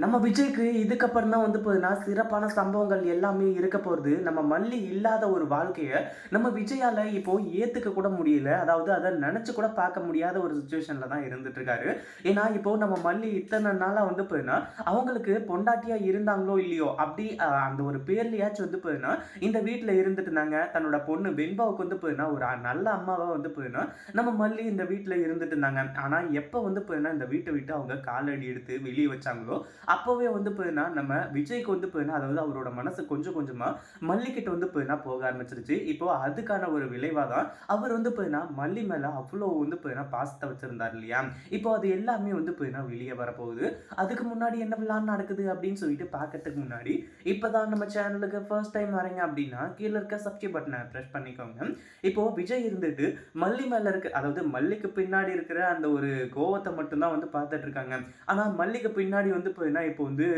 நம்ம விஜய்க்கு இதுக்கப்புறம் தான் வந்து போகுதுன்னா சிறப்பான சம்பவங்கள் எல்லாமே இருக்க போகிறது நம்ம மல்லி இல்லாத ஒரு வாழ்க்கையை நம்ம விஜயால் இப்போ ஏற்றுக்க கூட முடியல. அதாவது அதை நினச்சி கூட பார்க்க முடியாத ஒரு சுச்சுவேஷனில் தான் இருந்துட்டு இருக்காரு ஏன்னா இப்போ நம்ம மல்லி இத்தனை நாளாக வந்து போதுன்னா அவங்களுக்கு பொண்டாட்டியாக இருந்தாங்களோ இல்லையோ அப்படி அந்த ஒரு பேர்லையாச்சும் வந்து போதுன்னா இந்த வீட்டில் இருந்துட்டு இருந்தாங்க. தன்னோட பொண்ணு வெண்பாவுக்கு வந்து போதுன்னா ஒரு நல்ல அம்மாவாக வந்து போதுன்னா நம்ம மல்லி இந்த வீட்டில் இருந்துட்டு இருந்தாங்க. ஆனால் எப்போ வந்து போதுன்னா இந்த வீட்டை விட்டு அவங்க காலடி எடுத்து வெளியே வச்சாங்களோ அப்போவே வந்து போயின்னா நம்ம விஜய்க்கு வந்து போயின்னா அதாவது அவரோட மனசு கொஞ்சம் கொஞ்சமாக மல்லிக்கிட்ட வந்து போயின்னா போக ஆரம்பிச்சிருச்சு. இப்போ அதுக்கான ஒரு விளைவாக தான் அவர் வந்து போயின்னா மல்லி மேலே அவ்வளோ வந்து போயின்னா பாசத்தை வச்சுருந்தார் இல்லையா? இப்போ அது எல்லாமே வந்து போயின்னா வெளியே வரப்போகுது. அதுக்கு முன்னாடி என்ன விழான் நடக்குது அப்படின்னு சொல்லிட்டு பார்க்கறதுக்கு முன்னாடி இப்போ தான் நம்ம சேனலுக்கு ஃபர்ஸ்ட் டைம் வரீங்க அப்படின்னா கீழே இருக்க சப்ஸ்கிரைப் பட்டனை ப்ரெஸ் பண்ணிக்கோங்க. இப்போ விஜய் இருந்துட்டு மல்லி மேலே இருக்க அதாவது மல்லிக்கு பின்னாடி இருக்கிற அந்த ஒரு கோவத்தை மட்டும்தான் வந்து பார்த்துட்டு இருக்காங்க. ஆனால் மல்லிக்கு பின்னாடி வந்து பார்த்தீங்கன்னா இப்போ வந்து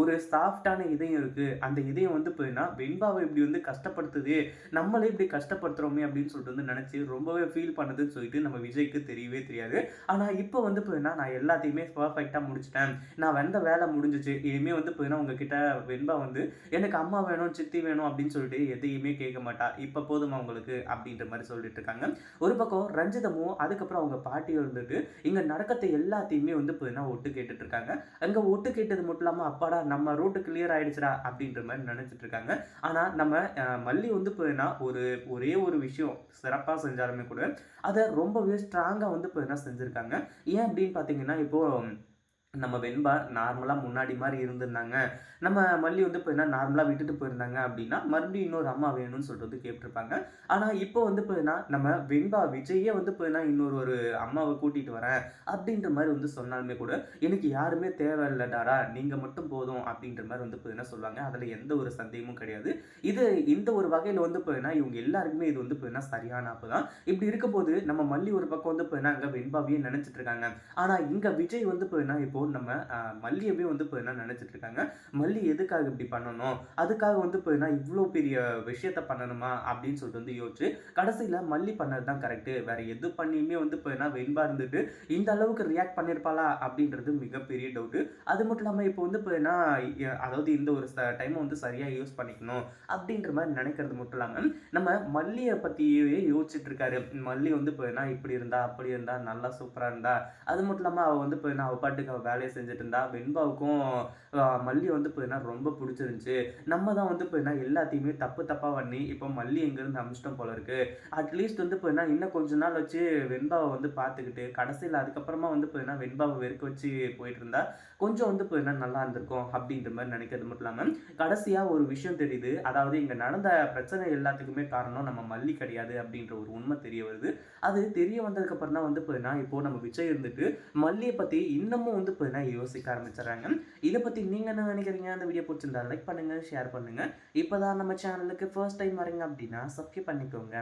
ஒரு சாஃப்டான இதயம் இருக்கு. அந்த இதயம் வந்து பார்த்தீங்கன்னா வெண்பாவை இப்படி வந்து கஷ்டப்படுத்துது. நம்மளே இப்படி கஷ்டப்படுத்துறோமே அப்படின்னு சொல்லிட்டு வந்து நினச்சி ரொம்பவே ஃபீல் பண்ணுதுன்னு சொல்லிட்டு நம்ம விஜய்க்கு தெரியவே தெரியாது. ஆனால் இப்போ வந்து பார்த்தீங்கன்னா நான் எல்லாத்தையுமே பர்ஃபெக்டாக முடிச்சிட்டேன். நான் வந்த வேலை முடிஞ்சிச்சு. இனிமேல் வந்து பார்த்தீங்கன்னா உங்ககிட்ட வெண்பா வந்து எனக்கு அம்மா வேணும் சித்தி வேணும் அப்படின்னு சொல்லிட்டு எதையுமே கேட்க மாட்டா. இப்போ போதுமா உங்களுக்கு? அப்படின்ற மாதிரி சொல்லிட்டு இருக்காங்க. ஒரு பக்கம் ரஞ்சிதமும் அதுக்கப்புறம் அவங்க பாட்டியும் இருந்துட்டு இங்கே நடக்கத்தை எல்லாத்தையுமே வந்து பார்த்தீங்கன்னா ஒட்டு கேட்டுட்டு இருக்காங்க. ஒட்டு கேட்டது மட்டும் இல்லாமல் அப்பாடா நம்ம ரூட்டு கிளியர் ஆகிடுச்சுடா அப்படின்ற மாதிரி நினச்சிட்டு இருக்காங்க. ஆனால் நம்ம மல்லி வந்து போயின்னா ஒரு ஒரே ஒரு விஷயம் சிறப்பாக செஞ்சாலுமே கூட அதை ரொம்பவே ஸ்ட்ராங்காக வந்து போயின்னா செஞ்சுருக்காங்க. ஏன் அப்படின்னு பார்த்தீங்கன்னா இப்போது நம்ம வெண்பா நார்மலாக முன்னாடி மாதிரி இருந்திருந்தாங்க. நம்ம மல்லி வந்து இப்போ என்ன நார்மலாக விட்டுட்டு போயிருந்தாங்க அப்படின்னா மறுபடியும் இன்னொரு அம்மா வேணும்னு சொல்லிட்டு வந்து கேட்டிருப்பாங்க. ஆனால் இப்போ வந்து போயின்னா நம்ம வெண்பா விஜயே வந்து போயின்னா இன்னொரு ஒரு அம்மாவை கூட்டிகிட்டு வரேன் அப்படின்ற மாதிரி வந்து சொன்னாலுமே கூட எனக்கு யாருமே தேவையில்லடாடா நீங்கள் மட்டும் போதும் அப்படின்ற மாதிரி வந்து போயின்னா சொல்லுவாங்க. அதில் எந்த ஒரு சந்தேகமும் கிடையாது. இது இந்த ஒரு வகையில் வந்து போயின்னா இவங்க எல்லாருக்குமே இது வந்து போயின்னா சரியான அப்போ தான். இப்படி இருக்கும்போது நம்ம மல்லி ஒரு பக்கம் வந்து போயின்னா அங்கே வெண்பாவையே நினச்சிட்டு இருக்காங்க. ஆனால் இங்கே விஜய் வந்து போயின்னா இப்போ நம்ம ஆஹ், மல்லியவே வந்து என்ன நினச்சிட்டு இருக்காங்க? மல்லி எதுக்காக இப்படி பண்ணணும்? அதுக்காக வந்து போயின்னா இவ்வளோ பெரிய விஷயத்த பண்ணணுமா? அப்படின்னு சொல்லிட்டு வந்து யோசிச்சு கடைசியில் மல்லி பண்ணது தான் கரெக்டு வேற எது பண்ணியுமே வந்து போயின்னா வெண்பா இருந்துட்டு இந்த அளவுக்கு ரியாக்ட் பண்ணியிருப்பாளா அப்படின்றது மிகப்பெரிய டவுட்டு அது மட்டும் இல்லாமல் இப்போ வந்து போயின்னா அதாவது இந்த ஒரு டைமை வந்து சரியாக யூஸ் பண்ணிக்கணும் அப்படின்ற மாதிரி நினைக்கிறது மட்டும் இல்லாமல் நம்ம மல்லியை பற்றியே யோசிச்சுட்டு இருக்காரு. மல்லி வந்து போயின்னா இப்படி இருந்தா அப்படி இருந்தா நல்லா சூப்பராக இருந்தா. அது மட்டும் இல்லாமல் அவள் வந்து போயின்னா அவள் பாட்டுக்கு அவள் வேலையை செஞ்சுட்டு இருந்தா வெண்பாவுக்கும் மல்லி வந்து போயின்னா ரொம்ப பிடிச்சிருந்துச்சு. நம்ம தான் வந்து போயின்னா எல்லாத்தையுமே தப்பு தப்பாக பண்ணி இப்போ மல்லி எங்கேருந்து அமிச்சிட்டோம் போல இருக்கு. அட்லீஸ்ட் வந்து போயின்னா இன்னும் கொஞ்ச நாள் வச்சு வெண்பாவை வந்து பார்த்துக்கிட்டு கடைசியில் அதுக்கப்புறமா வந்து பார்த்தீங்கன்னா வெண்பாவை வெறுக்க வச்சு போயிட்டு இருந்தா கொஞ்சம் வந்து போயின்னா நல்லா இருந்திருக்கும் அப்படின்ற மாதிரி நினைக்கிறது மட்டும் இல்லாமல் கடைசியாக ஒரு விஷயம் தெரியுது. அதாவது இங்கே நடந்த பிரச்சனை எல்லாத்துக்குமே காரணம் நம்ம மல்லி கிடையாது அப்படின்ற ஒரு உண்மை தெரிய வருது. அது தெரிய வந்ததுக்கப்புறம் தான் வந்து பார்த்தீங்கன்னா இப்போ நம்ம விஜய் இருந்துட்டு மல்லியை பற்றி இன்னமும் வந்து போயின்னா யோசிக்க ஆரம்பிச்சிடறாங்க. இதை பற்றி நீங்கள் என்ன நினைக்கிறீங்க? அந்த வீடியோ பிடிச்சிருந்தா லைக் பண்ணுங்கள் ஷேர் பண்ணுங்கள் இப்போ தான் நம்ம சேனலுக்கு ஃபர்ஸ்ட் டைம் வரீங்க அப்படின்னா சப்ஸ்கிரைப் பண்ணிக்கோங்க.